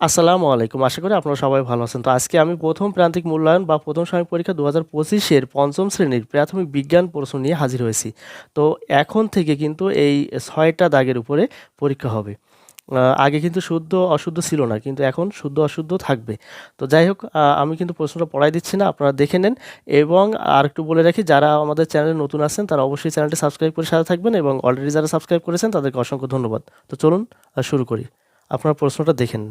আসসালামু আলাইকুম। আশা করি আপনারা সবাই ভালো আছেন। তো আজকে আমি প্রথম প্রান্তিক মূল্যায়ন বা প্রথম সাময়িক পরীক্ষা দু হাজার পঁচিশের পঞ্চম শ্রেণির প্রাথমিক বিজ্ঞান প্রশ্ন নিয়ে হাজির হয়েছি। তো এখন থেকে কিন্তু এই ছয়টা দাগের উপরে পরীক্ষা হবে। আগে কিন্তু শুদ্ধ অশুদ্ধ ছিল না, কিন্তু এখন শুদ্ধ অশুদ্ধ থাকবে। তো যাই হোক আমি কিন্তু প্রশ্নটা পড়াই দিচ্ছি না, আপনারা দেখে নেন। এবং আর একটু বলে রাখি, যারা আমাদের চ্যানেলে নতুন আছেন, তারা অবশ্যই চ্যানেলটি সাবস্ক্রাইব করে সাথে থাকবেন এবং অলরেডি যারা সাবস্ক্রাইব করেছেন, তাদেরকে অসংখ্য ধন্যবাদ। তো চলুন শুরু করি। আপনার প্রশ্নটা দেখেন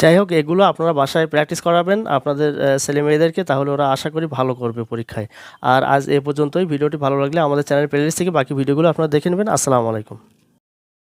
যাই হোক, এগুলো আপনারা বাসায় প্র্যাকটিস করাবেন আপনাদের ছেলেমেয়েদেরকে, তাহলে ওরা আশা করি ভালো করবে পরীক্ষায়। আর আজ এ পর্যন্তই। ভিডিওটি ভালো লাগলে আমাদের চ্যানেল প্লেলিস্ট থেকে বাকি ভিডিওগুলো আপনারা দেখে নেবেন। আসসালামু আলাইকুম।